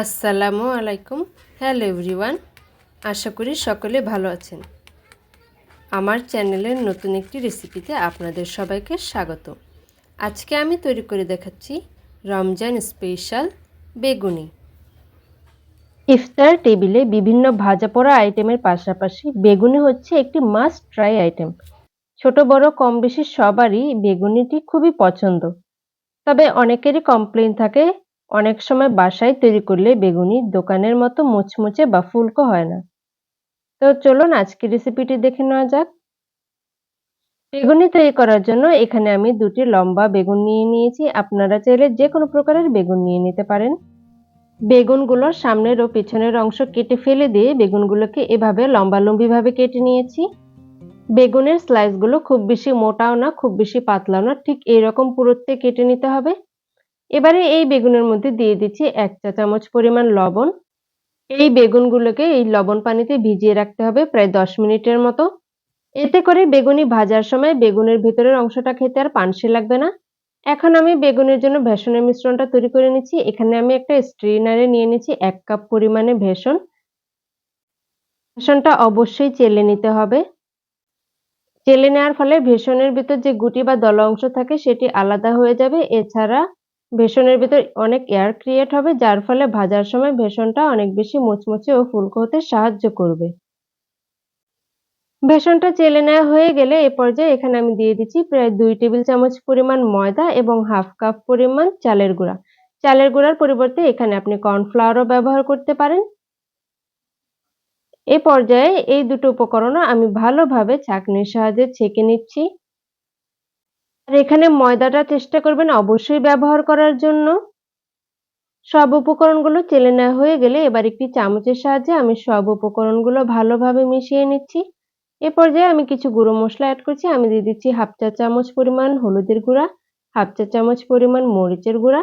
আসসালামু আলাইকুম। Hello everyone, আশা করি সকলে ভালো আছেন। আমার চ্যানেলের নতুন একটি রেসিপিতে আপনাদের সবাইকে স্বাগত। আজকে আমি তৈরি করে দেখাচ্ছি রমজান স্পেশাল বেগুনি। ইফতার টেবিলে বিভিন্ন ভাজা পোড়া আইটেমের পাশাপাশি বেগুনি হচ্ছে একটি মাস্ট ট্রাই আইটেম। ছোট, বড় কম বেশি সবারই বেগুনিটি খুবই পছন্দ। তবে অনেকেরই কমপ্লেন থাকে অনেক সময় বাসায় তৈরি করলে বেগুনি দোকানের মতো মুচমুচে বা ফুলকো হয় না। তো চলুন আজকের রেসিপিটি দেখে নেওয়া যাক। বেগুনি তৈরি করার জন্য এখানে আমি দুটি লম্বা বেগুন নিয়ে নিয়েছি। আপনারা চাইলে যে কোনো প্রকারের বেগুন নিয়ে নিতে পারেন। বেগুনগুলোর সামনের ও পিছনের অংশ কেটে ফেলে দিয়ে বেগুনগুলোকে এভাবে লম্বালম্বিভাবে কেটে নিয়েছি। বেগুনের স্লাইসগুলো খুব বেশি মোটাও না, খুব বেশি পাতলাও না, ঠিক এইরকম পুরোতে কেটে নিতে হবে। এবারে এই বেগুনের মধ্যে দিয়ে দিচ্ছি এক চা চামচ পরিমাণ লবণ। এই বেগুনগুলোকে এই লবণ পানিতে ভিজিয়ে রাখতে হবে প্রায় দশ মিনিটের মতো। এতে করে বেগুনি ভাজার সময় বেগুনের ভেতরের অংশটা খেতে আর পানসে লাগবে না। এখন আমি বেগুনের জন্য ভেষনের মিশ্রণটা তৈরি করে নিচ্ছি। এখানে আমি একটা স্ট্রেনারে নিয়ে নিচ্ছি এক কাপ পরিমাণে ভেষন ভেষনটা অবশ্যই চেলে নিতে হবে। চেলে নেওয়ার ফলে ভেষনের ভিতর যে গুটি বা দল অংশ থাকে সেটি আলাদা হয়ে যাবে। এছাড়া ভেষনের ভিতর অনেক এয়ার ক্রিয়েট হবে, যার ফলে ভাজার সময় বেসনটা অনেক বেশি মুচমুচে ও ফুলকো হতে সাহায্য করবে। বেসনটা চেলে নেওয়া হয়ে গেলে এ পর্যায়ে এখানে আমি দিয়ে দিচ্ছি প্রায় দুই টেবিল চামচ পরিমাণ ময়দা এবং হাফ কাপ পরিমাণ চালের গুঁড়া। চালের গুঁড়ার পরিবর্তে এখানে আপনি কর্নফ্লাওয়ারও ব্যবহার করতে পারেন। এ পর্যায়ে এই দুটো উপকরণও আমি ভালোভাবে ছাঁকনির সাহায্যে ছেঁকে নিচ্ছি। আর এখানে ময়দাটা চেষ্টা করবেন অবশ্যই ব্যবহার করার জন্য। সব উপকরণগুলো চেলে নেওয়া হয়ে গেলে এবার একটি চামচের সাহায্যে আমি সব উপকরণগুলো ভালোভাবে মিশিয়ে নিচ্ছি। এ পর্যায়ে আমি কিছু গুঁড়ো মশলা অ্যাড করছি। আমি দিয়ে দিচ্ছি হাফ চা চামচ পরিমাণ হলুদের গুঁড়া, হাফ চা চামচ পরিমাণ মরিচের গুঁড়া,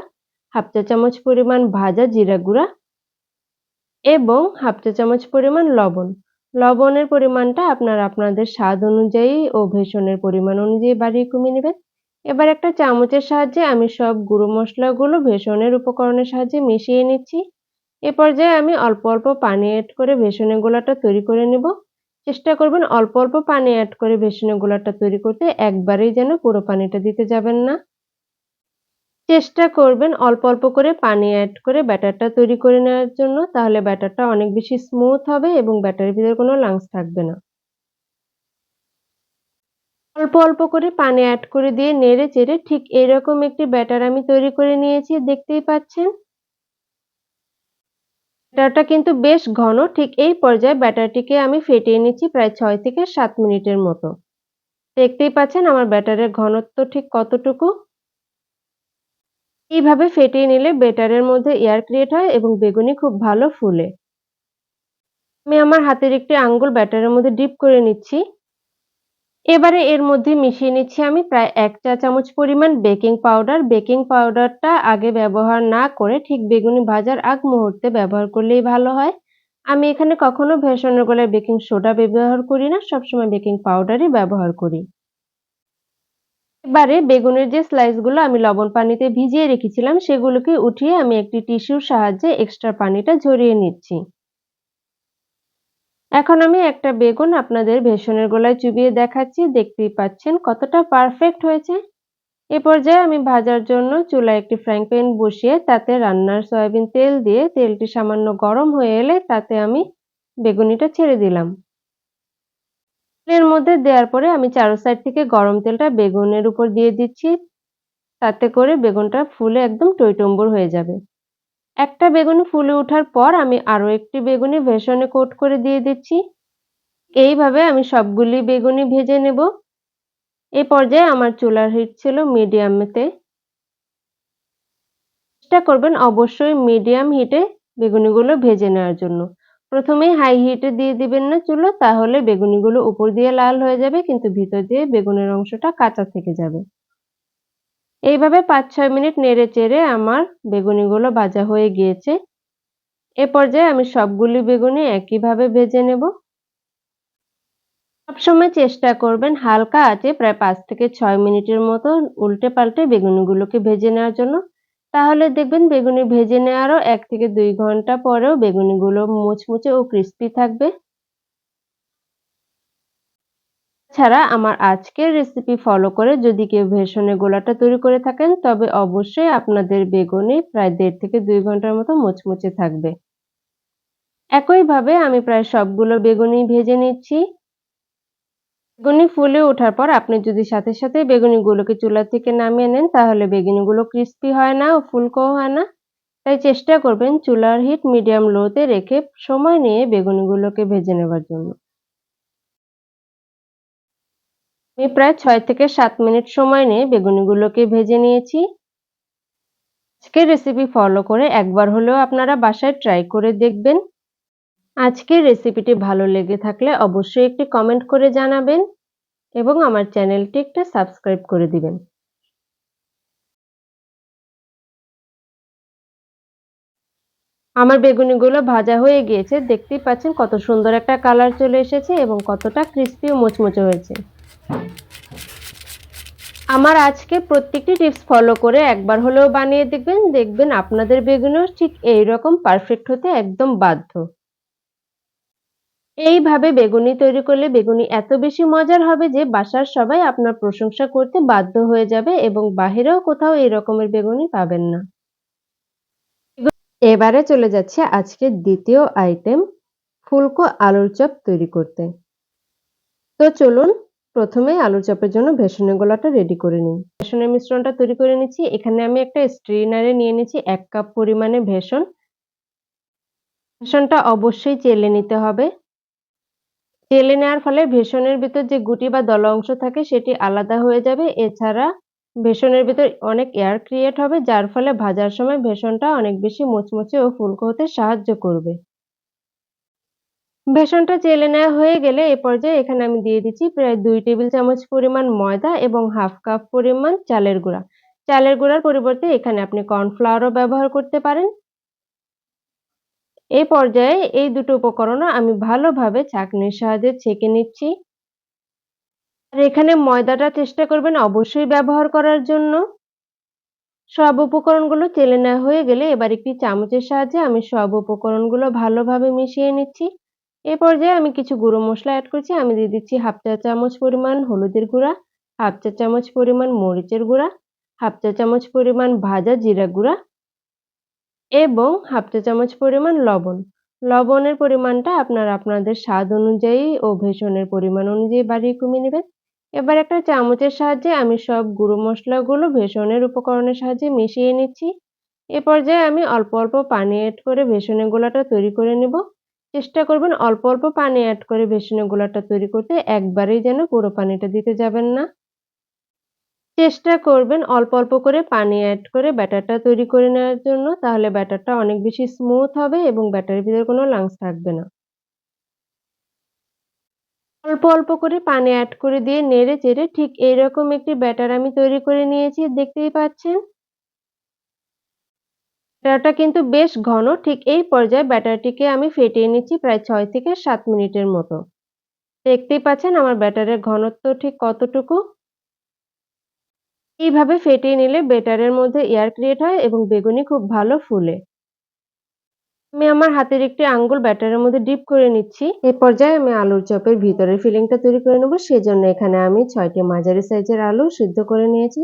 হাফ চা চামচ পরিমাণ ভাজা জিরা গুঁড়া এবং হাফ চা চামচ পরিমাণ লবণ। লবণের পরিমাণটা আপনারা আপনাদের স্বাদ অনুযায়ী ও ভেষনের পরিমাণ অনুযায়ী বাড়িয়ে কমিয়ে নেবেন। এবার একটা চামচের সাহায্যে আমি সব গুঁড়ো মশলাগুলো ভেষনের উপকরণের সাহায্যে মিশিয়ে নিচ্ছি। এ পর্যায়ে আমি অল্প অল্প পানি অ্যাড করে ভেষনের গোলাটা তৈরি করে নেব। চেষ্টা করবেন অল্প অল্প পানি অ্যাড করে ভেষনের গোলাটা তৈরি করতে একবারেই যেন পুরো পানিটা দিতে যাবেন না। চেষ্টা করবেন অল্প অল্প করে পানি অ্যাড করে ব্যাটারটা তৈরি করে নেওয়ার জন্য, তাহলে ব্যাটারটা অনেক বেশি স্মুথ হবে এবং ব্যাটারের ভিতরে কোনো লাংস থাকবে না। অল্প অল্প করে পানি অ্যাড করে দিয়ে নেড়ে চেড়ে ঠিক এরকম একটি ব্যাটার আমি তৈরি করে নিয়েছি, দেখতেই পাচ্ছেন? ব্যাটারটা কিন্তু বেশ ঘন, ঠিক এই পর্যায়ে ব্যাটারটিকে আমি ফেটিয়ে নিচ্ছি প্রায় ছয় থেকে সাত মিনিটের মতো। দেখতেই পাচ্ছেন আমার ব্যাটারের ঘনত্ব ঠিক কতটুকু? এইভাবে ফেটিয়ে নিলে ব্যাটারের মধ্যে এয়ার ক্রিয়েট হয় এবং বেগুনি খুব ভালো ফুলে। আমি আমার হাতের একটি আঙ্গুল ব্যাটারের মধ্যে ডিপ করে নিচ্ছি। এবারে এর মধ্যে মিশিয়ে নিচ্ছি আমি প্রায় এক চা চামচ পরিমাণ বেকিং পাউডার। বেকিং পাউডারটা আগে ব্যবহার না করে ঠিক বেগুনি ভাজার আগ মুহূর্তে ব্যবহার করলেই ভালো হয়। আমি এখানে কখনো ভেষনের গোলায় বেকিং সোডা ব্যবহার করি না, সবসময় বেকিং পাউডারই ব্যবহার করি। এবারে বেগুনের যে স্লাইসগুলো আমি লবণ পানিতে ভিজিয়ে রেখেছিলাম, সেগুলোকে উঠিয়ে আমি একটি টিস্যুর সাহায্যে এক্সট্রা পানিটা ঝরিয়ে নিচ্ছি। এখন আমি একটা বেগুন আপনাদের ভেষনের গোলায় চুবিয়ে দেখাচ্ছি, দেখতেই পাচ্ছেন কতটা পারফেক্ট হয়েছে। এ পর্যায়ে আমি ভাজার জন্য চুলায় একটি ফ্রাইং প্যান বসিয়ে তাতে রান্নার সয়াবিন তেল দিয়ে তেলটি সামান্য গরম হয়ে এলে তাতে আমি বেগুনিটা ছেড়ে দিলাম। তেলের মধ্যে দেওয়ার পরে আমি চারো সাইড থেকে গরম তেলটা বেগুনের উপর দিয়ে দিচ্ছি, তাতে করে বেগুনটা ফুলে একদম টইটম্বুর হয়ে যাবে। একটা বেগুনি ফুলে ওঠার পর আমি আরও একটি বেগুনি ভেষনে কোট করে দিয়ে দিচ্ছি। এইভাবে আমি সবগুলি বেগুনি ভেজে নেব। এ পর্যায়ে আমার চুলার হিট ছিল মিডিয়ামেতে চেষ্টা করবেন অবশ্যই মিডিয়াম হিটে বেগুনিগুলো ভেজে নেওয়ার জন্য। প্রথমেই হাই হিটে দিয়ে দিবেন না চুলো, তাহলে বেগুনিগুলো উপর দিয়ে লাল হয়ে যাবে, কিন্তু ভিতর দিয়ে বেগুনের অংশটা কাঁচা থেকে যাবে। এইভাবে পাঁচ ছয় মিনিট নেড়ে চেড়ে আমার বেগুনিগুলো ভাজা হয়ে গিয়েছে। এ পর্যায়ে আমি সবগুলি বেগুনি একইভাবে ভেজে নেব। সবসময় চেষ্টা করবেন হালকা আছে প্রায় পাঁচ থেকে ছয় মিনিটের মতো উল্টে পাল্টে বেগুনিগুলোকে ভেজে নেওয়ার জন্য। তাহলে দেখবেন বেগুনি ভেজে নেওয়ারও এক থেকে দুই ঘণ্টা পরেও বেগুনিগুলো মুচমুচে ও ক্রিস্পি থাকবে। ছাড়া আমার আজকের রেসিপি ফলো করে যদি কেউ ভেষনের গোলাটা তৈরি করে থাকেন, তবে অবশ্যই আপনাদের বেগুনি প্রায় দেড় থেকে দুই ঘণ্টার মতো মুচমুচে থাকবে। একইভাবে আমি প্রায় সবগুলো বেগুনি ভেজে নিচ্ছি। বেগুনি ফুলে ওঠার পর আপনি যদি সাথে সাথে বেগুনিগুলোকে চুলা থেকে নামিয়ে নেন, তাহলে বেগুনিগুলো ক্রিস্পি হয় না ও ফুলকো হয় না। তাই চেষ্টা করবেন চুলার হিট মিডিয়াম লোতে রেখে সময় নিয়ে বেগুনিগুলোকে ভেজে নেবার জন্য। আমি প্রায় ছয় থেকে সাত মিনিট সময় নিয়ে বেগুনিগুলোকে ভেজে নিয়েছি। আজকের রেসিপি ফলো করে একবার হলেও আপনারা বাসায় ট্রাই করে দেখবেন। আজকের রেসিপিটি ভালো লেগে থাকলে অবশ্যই একটি কমেন্ট করে জানাবেন এবং আমার চ্যানেলটি একটা সাবস্ক্রাইব করে দিবেন। আমার বেগুনিগুলো ভাজা হয়ে গিয়েছে। দেখতেই পাচ্ছেন কত সুন্দর একটা কালার চলে এসেছে এবং কতটা ক্রিস্পি ও মুচমুচে হয়েছে। আমার আজকে প্রত্যেকটি টিপস ফলো করে একবার হলেও বানিয়ে দেখবেন দেখবেন আপনাদের বেগুনও ঠিক এই রকম পারফেক্ট হতে একদম বাধ্য। এইভাবে বেগুনি তৈরি করলে বেগুনি এত বেশি মজার হবে যে বাসার সবাই আপনার প্রশংসা করতে বাধ্য হয়ে যাবে এবং বাহিরেও কোথাও এই রকমের বেগুনি পাবেন না। এবারে চলে যাচ্ছে আজকের দ্বিতীয় আইটেম ফুলকো আলুর চপ তৈরি করতে। তো চলুন প্রথমে আলুর চপের জন্য ভেষনের গোলাটা রেডি করে নিই। ভেষনের মিশ্রণটা তৈরি করে নিচ্ছি। এখানে আমি একটা স্ট্রেনারে নিয়ে নিচ্ছি এক কাপ পরিমাণে ভেষন ভেষনটা অবশ্যই চেলে নিতে হবে। চেলে নেওয়ার ফলে ভেষনের ভিতর যে গুটি বা দলা অংশ থাকে সেটি আলাদা হয়ে যাবে। এছাড়া ভেষনের ভিতর অনেক এয়ার ক্রিয়েট হবে, যার ফলে ভাজার সময় ভেষনটা অনেক বেশি মুচমুচে ও ফুলকো হতে সাহায্য করবে। বেসনটা চেলে নেওয়া হয়ে গেলে এ পর্যায়ে এখানে আমি দিয়ে দিচ্ছি প্রায় দুই টেবিল চামচ পরিমাণ ময়দা এবং হাফ কাপ পরিমাণ চালের গুঁড়া। চালের গুঁড়ার পরিবর্তে এখানে আপনি কর্নফ্লাওয়ারও ব্যবহার করতে পারেন। এই পর্যায়ে এই দুটো উপকরণও আমি ভালোভাবে ছাঁকনির সাহায্যে ছেঁকে নিচ্ছি। আর এখানে ময়দাটা চেষ্টা করবেন অবশ্যই ব্যবহার করার জন্য। সব উপকরণগুলো চেলে নেওয়া হয়ে গেলে এবার একটি চামচের সাহায্যে আমি সব উপকরণগুলো ভালোভাবে মিশিয়ে নিচ্ছি। এ পর্যায়ে আমি কিছু গুঁড়ো মশলা অ্যাড করছি। আমি দিয়ে দিচ্ছি হাফ চা চামচ পরিমাণ হলুদের গুঁড়া হাফ চা চামচ পরিমাণ মরিচের গুঁড়া হাফ চা চামচ পরিমাণ ভাজা জিরা গুঁড়া এবং হাফ চা চামচ পরিমাণ লবণ। লবণের পরিমাণটা আপনারা, আপনাদের স্বাদ অনুযায়ী ও ভেষনের পরিমাণ অনুযায়ী বাড়িয়ে কমিয়ে নেবেন। এবার একটা চামচের সাহায্যে আমি সব গুঁড়ো মশলাগুলো ভেষনের উপকরণের সাহায্যে মিশিয়ে নিচ্ছি। এ পর্যায়ে আমি অল্প অল্প পানি অ্যাড করে ভেষনের গোলাটা তৈরি করে নেব। চেষ্টা করবেন অল্প অল্প পানি অ্যাড করে বেসনের গোলাটা তৈরি করতে। একবারেই যেন পুরো পানিটা দিতে যাবেন না। চেষ্টা করবেন অল্প অল্প করে পানি অ্যাড করে ব্যাটারটা তৈরি করে নেওয়ার জন্য। তাহলে ব্যাটারটা অনেক বেশি স্মুথ হবে এবং ব্যাটারের ভিতরে কোনো লাংস থাকবে না। অল্প অল্প করে পানি অ্যাড করে দিয়ে নেড়ে চেড়ে ঠিক এইরকম একটি ব্যাটার আমি তৈরি করে নিয়েছি। দেখতেই পাচ্ছেন? ব্যাটারটা কিন্তু বেশ ঘন, ঠিক এই পর্যায়ে ব্যাটারটিকে আমি ফেটিয়ে নিচ্ছি প্রায় ছয় থেকে সাত মিনিটের মতো। দেখতেই পাচ্ছেন আমার ব্যাটারের ঘনত্ব ঠিক কতটুকু? এইভাবে ফেটিয়ে নিলে ব্যাটারের মধ্যে এয়ার ক্রিয়েট হয় এবং বেগুনি খুব ভালো ফুলে। আমি আমার হাতের একটি আঙ্গুল ব্যাটারের মধ্যে ডিপ করে নিচ্ছি। এ পর্যায়ে আমি আলুর চপের ভিতরের ফিলিংটা তৈরি করে নেব। সেজন্য এখানে আমি ছয়টি মাঝারি সাইজের আলু সিদ্ধ করে নিয়েছি।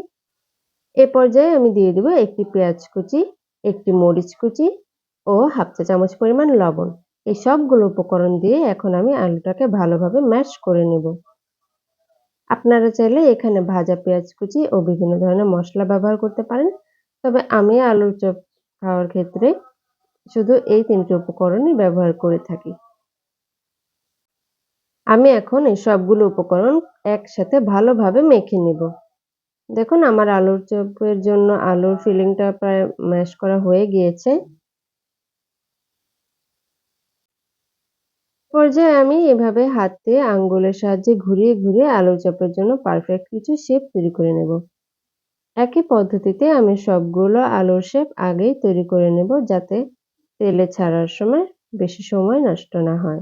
এ পর্যায়ে আমি দিয়ে দেবো একটি পেঁয়াজ কুচি। একটি মরিচ কুচি ও হাফ চা চামচ পরিমাণ লবণ। এই সবগুলো উপকরণ দিয়ে এখন আমি আলুটাকে ভালোভাবে ম্যাশ করে নেব। আপনারা চাইলে এখানে ভাজা পেঁয়াজ কুচি ও বিভিন্ন ধরনের মশলা ব্যবহার করতে পারেন। তবে আমি আলুর চপ খাওয়ার ক্ষেত্রে শুধু এই তিনটি উপকরণই ব্যবহার করে থাকি। আমি এখন এই সবগুলো উপকরণ একসাথে ভালোভাবে মেখে নেব। দেখুন, আমার আলুর চপের জন্য আলুর ফিলিংটা প্রায় ম্যাশ করা হয়ে গিয়েছে। পর্যায়ে আমি এভাবে হাতে আঙ্গুলের সাহায্যে ঘুরিয়ে ঘুরিয়ে আলুর চপের জন্য পারফেক্ট কিছু শেপ তৈরি করে নেব। একই পদ্ধতিতে আমি সবগুলো আলুর শেপ আগেই তৈরি করে নেব যাতে তেলে ছাড়ার সময় বেশি সময় নষ্ট না হয়।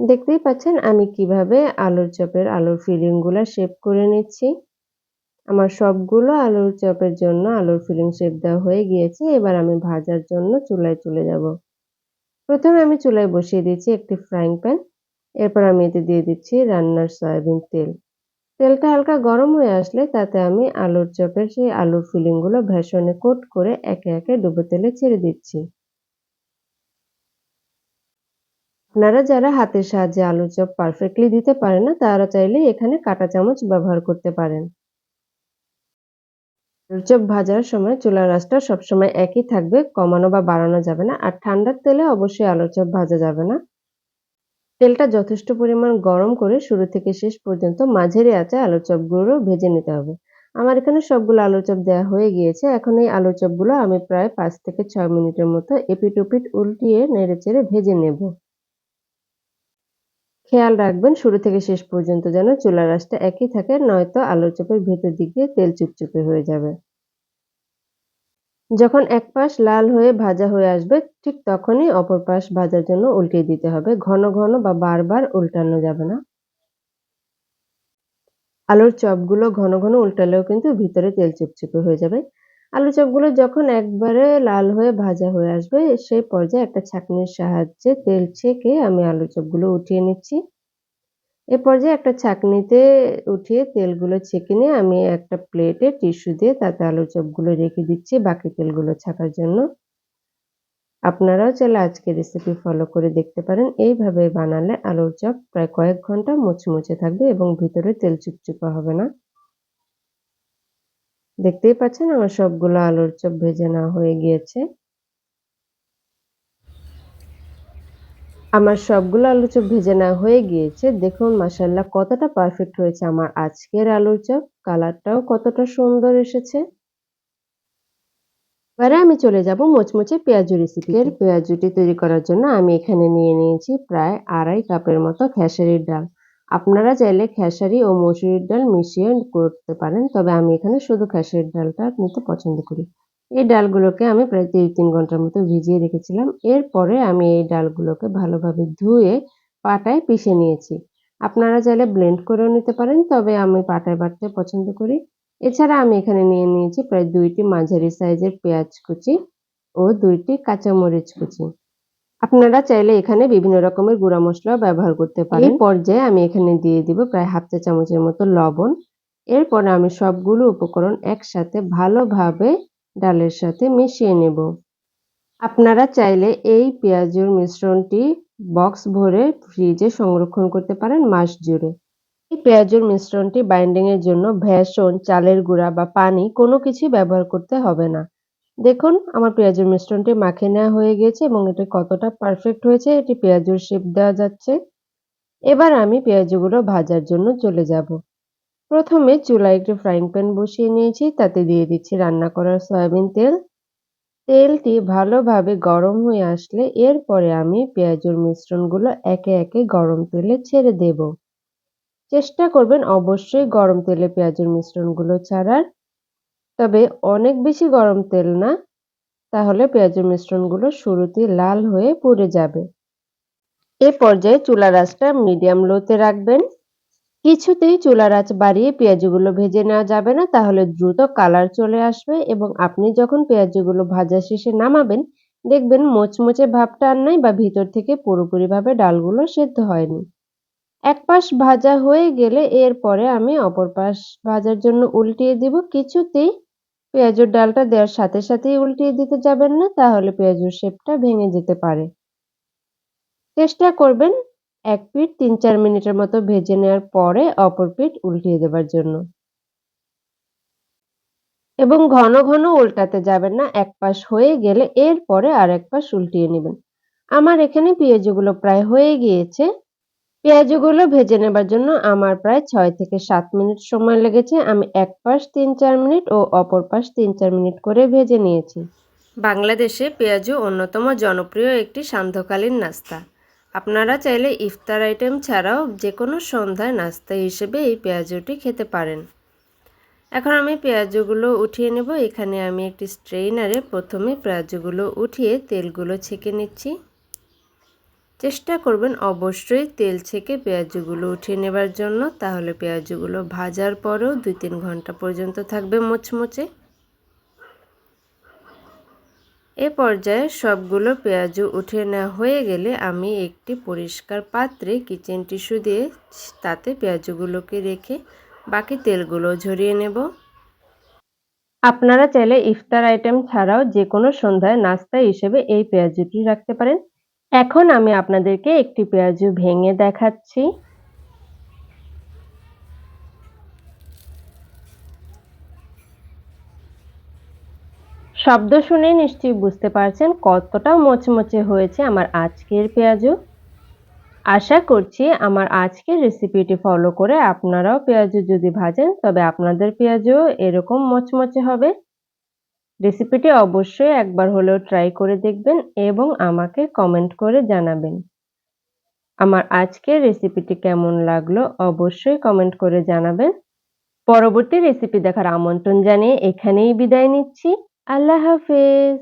দেখতেই পাচ্ছেন আমি কীভাবে আলুর চপের আলুর ফিলিংগুলো শেপ করে নিচ্ছি। আমার সবগুলো আলুর চপের জন্য আলুর ফিলিং শেপ দেওয়া হয়ে গিয়েছে। এবার আমি ভাজার জন্য চুলায় চলে যাব। প্রথমে আমি চুলায় বসিয়ে দিচ্ছি একটি ফ্রাইং প্যান এরপর আমি এতে দিয়ে দিচ্ছি রান্নার সয়াবিন তেল। তেলটা হালকা গরম হয়ে আসলে তাতে আমি আলুর চপের সেই আলুর ফিলিংগুলো ভেষনে কোট করে একে একে ডুবো তেলে ছেড়ে দিচ্ছি। আপনারা যারা হাতের সাহায্যে আলুর চপ পারফেক্টলি দিতে পারেন না, তারা চাইলে এখানে কাঁটা চামচ ব্যবহার করতে পারেন। আলুর চপ ভাজার সময় চুলার আঁচটা সবসময় একই থাকবে, কমানো বা বাড়ানো যাবে না, আর ঠান্ডার তেলে অবশ্যই আলুর চপ ভাজা যাবে না। তেলটা যথেষ্ট পরিমাণ গরম করে শুরু থেকে শেষ পর্যন্ত মাঝারি আঁচে আলুর চপগুলো ভেজে নিতে হবে। আমার এখানে সবগুলো আলুর চপ দেওয়া হয়ে গিয়েছে, এখন এই আলুর চপগুলো আমি প্রায় পাঁচ থেকে ছয় মিনিটের মতো এপিট ওপিট উল্টিয়ে নেড়ে চেড়ে ভেজে নেব। খেয়াল রাখবেন, শুরু থেকে শেষ পর্যন্ত যেন চুলার আঁচটা একই থাকে, নয়তো আলুর চপের ভেতর দিক দিয়ে তেল চুপচুপে হয়ে যাবে। যখন এক পাশ লাল হয়ে ভাজা হয়ে আসবে, ঠিক তখনই অপর পাশ ভাজার জন্য উল্টিয়ে দিতে হবে। ঘন ঘন বা বারবার উল্টানো যাবে না। আলুর চপগুলো ঘন ঘন উল্টালেও কিন্তু ভিতরে তেল চুপচুপে হয়ে যাবে। আলু চপগুলো যখন একবারে লাল হয়ে ভাজা হয়ে আসবে, সেই পর্যায়ে একটা ছাঁকনির সাহায্যে তেল ছেঁকে আমি আলু চপগুলো উঠিয়ে নিচ্ছি। এ পর্যায়ে একটা ছাঁকনিতে উঠিয়ে তেলগুলো ছেঁকে নিয়ে আমি একটা প্লেটে টিস্যু দিয়ে তাতে আলুর চপগুলো রেখে দিচ্ছি বাকি তেলগুলো ছাকার জন্য। আপনারাও চাইলে আজকে রেসিপি ফলো করে দেখতে পারেন। এইভাবে বানালে আলুর চপ প্রায় কয়েক ঘণ্টা মুচমুচে থাকবে এবং ভিতরে তেল চুপচুপা হবে না। দেখতেই পাচ্ছেন আমার সবগুলো আলুর চপ ভেজে নেওয়া হয়ে গিয়েছে। আমার সবগুলো আলু চপ ভেজে নেওয়া হয়ে গিয়েছে। দেখুন মাসাল্লাহ কতটা পারফেক্ট হয়েছে আমার আজকের আলুর চপ কালারটাও কতটা সুন্দর এসেছে। এবারে আমি চলে যাব মোচমোচে পেঁয়াজু রেসিপি এর পেঁয়াজুটি তৈরি করার জন্য আমি এখানে নিয়ে নিয়েছি প্রায় আড়াই কাপের মতো খেসারির ডাল। আপনারা চাইলে খেসারি ও মসুরির ডাল মিশিয়ে করতে পারেন, তবে আমি এখানে শুধু খেসারির ডালটা নিতে পছন্দ করি। এই ডালগুলোকে আমি প্রায় দুই তিন ঘণ্টার মতো ভিজিয়ে রেখেছিলাম। এরপরে আমি এই ডালগুলোকে ভালোভাবে ধুয়ে পাটায় পিষে নিয়েছি। আপনারা চাইলে ব্লেন্ড করেও নিতে পারেন, তবে আমি পাটায় বাটতে পছন্দ করি। এছাড়া আমি এখানে নিয়ে নিয়েছি প্রায় দুইটি মাঝারি সাইজের পেঁয়াজ কুচি ও দুইটি কাঁচামরিচ কুচি। আপনারা চাইলে এখানে বিভিন্ন রকমের গুঁড়া মশলা ব্যবহার করতে পারেন। এই পর্যায়ে আমি এখানে দিয়ে দিব প্রায় হাফ চা চামচের মতো লবণ। এরপরে আমি সবগুলো উপকরণ একসাথে ভালোভাবে ডালের সাথে মিশিয়ে নেব। আপনারা চাইলে এই পেঁয়াজুর মিশ্রণটি বক্স ভরে ফ্রিজে সংরক্ষণ করতে পারেন মাস জুড়ে। এই পেঁয়াজুর মিশ্রণটি বাইন্ডিং এর জন্য ভেষন চালের গুঁড়া বা পানি কোনো কিছুই ব্যবহার করতে হবে না। দেখুন, আমার পেঁয়াজের মিশ্রণটি মাখিয়ে নেওয়া হয়ে গেছে এবং এটি কতটা পারফেক্ট হয়েছে, এটি পেঁয়াজুর শেপ দেওয়া যাচ্ছে। এবার আমি পেঁয়াজগুলো ভাজার জন্য চলে যাব। প্রথমে চুলায় একটি ফ্রাইং প্যান বসিয়ে নিয়েছি, তাতে দিয়ে দিচ্ছি রান্না করার সয়াবিন তেল। তেলটি ভালোভাবে গরম হয়ে আসলে এরপরে আমি পেঁয়াজুর মিশ্রণগুলো একে একে গরম তেলে ছেড়ে দেব। চেষ্টা করবেন অবশ্যই গরম তেলে পেঁয়াজের মিশ্রণগুলো ছাড়ার। তবে অনেক বেশি গরম তেল না, তাহলে পেঁয়াজের মিশ্রণগুলো শুরুতে লাল হয়ে পুড়ে যাবে। এ পর্যায়ে চুলার আঁচটা মিডিয়াম লোতে রাখবেন। কিছুতেই চুলার আঁচ বাড়িয়ে পেঁয়াজগুলো ভেজে নেওয়া যাবে না, তাহলে দ্রুত কালার চলে আসবে এবং আপনি যখন পেঁয়াজগুলো ভাজা শেষে নামাবেন, দেখবেন মোচমোচে ভাবটা আর নাই বা ভিতর থেকে পুরোপুরিভাবে ডালগুলো সেদ্ধ হয়নি। এক পাশ ভাজা হয়ে গেলে এরপরে আমি অপর পাশ ভাজার জন্য উল্টিয়ে দিব। কিছুতেই পেঁয়াজুর ডালটা দেওয়ার সাথে সাথেই উল্টিয়ে দিতে যাবেন না, তাহলে পেঁয়াজুর শেপটা ভেঙে যেতে পারে। চেষ্টা করবেন এক পিঠ তিন চার মিনিটের মতো ভেজে নেওয়ার পরে অপর পিঠ উল্টিয়ে দেবার জন্য। এবং ঘন ঘন উল্টাতে যাবেন না, এক পাশ হয়ে গেলে এরপরে আর এক পাশ উল্টিয়ে নেবেন। আমার এখানে পেঁয়াজগুলো প্রায় হয়ে গিয়েছে। পেঁয়াজগুলো ভেজে নেবার জন্য আমার প্রায় ছয় থেকে সাত মিনিট সময় লেগেছে। আমি এক পাশ তিন চার মিনিট ও অপর পাশ তিন চার মিনিট করে ভেজে নিয়েছি। বাংলাদেশে পেঁয়াজু অন্যতম জনপ্রিয় একটি সান্ধ্যকালীন নাস্তা। আপনারা চাইলে ইফতার আইটেম ছাড়াও যে কোনো সন্ধ্যায় নাস্তা হিসেবে এই পেঁয়াজুটি খেতে পারেন। এখন আমি পেঁয়াজগুলো উঠিয়ে নেব। এখানে আমি একটি স্ট্রেইনারে প্রথমে পেঁয়াজগুলো উঠিয়ে তেলগুলো ছেঁকে নিচ্ছি। চেষ্টা করবেন অবশ্যই তেল থেকে পেঁয়াজগুলো উঠিয়ে নেবার জন্য। তাহলে পেঁয়াজগুলো ভাজার পরেও দুই তিন ঘণ্টা পর্যন্ত থাকবে মুচমুচে। এ পর্যায়ে সবগুলো পেঁয়াজু উঠিয়ে নেওয়া হয়ে গেলে আমি একটি পরিষ্কার পাত্রে কিচেন টিস্যু দিয়ে তাতে পেঁয়াজগুলোকে রেখে বাকি তেলগুলো ঝরিয়ে নেব। আপনারা চাইলে ইফতার আইটেম ছাড়াও যে কোনো সন্ধ্যায় নাস্তা হিসেবে এই পেঁয়াজুটি রাখতে পারেন। এখন আমি আপনাদেরকে একটি পেঁয়াজু ভেঙে দেখাচ্ছি। শব্দ শুনে নিশ্চয়ই বুঝতে পারছেন কতটা মোচমোচে হয়েছে আমার আজকের পেঁয়াজু। আশা করছি আমার আজকের রেসিপিটি ফলো করে আপনারাও পেঁয়াজু যদি ভাজেন, তবে আপনাদের পেঁয়াজুও এরকম মচমচে হবে। রেসিপিটি অবশ্যই একবার হলেও ট্রাই করে দেখবেন এবং আমাকে কমেন্ট করে জানাবেন। আমার আজকের রেসিপিটি কেমন লাগল অবশ্যই কমেন্ট করে জানাবেন। পরবর্তী রেসিপি দেখার আমন্ত্রণ জানিয়ে এখানেই বিদায় নিচ্ছি। আল্লাহ হাফেজ।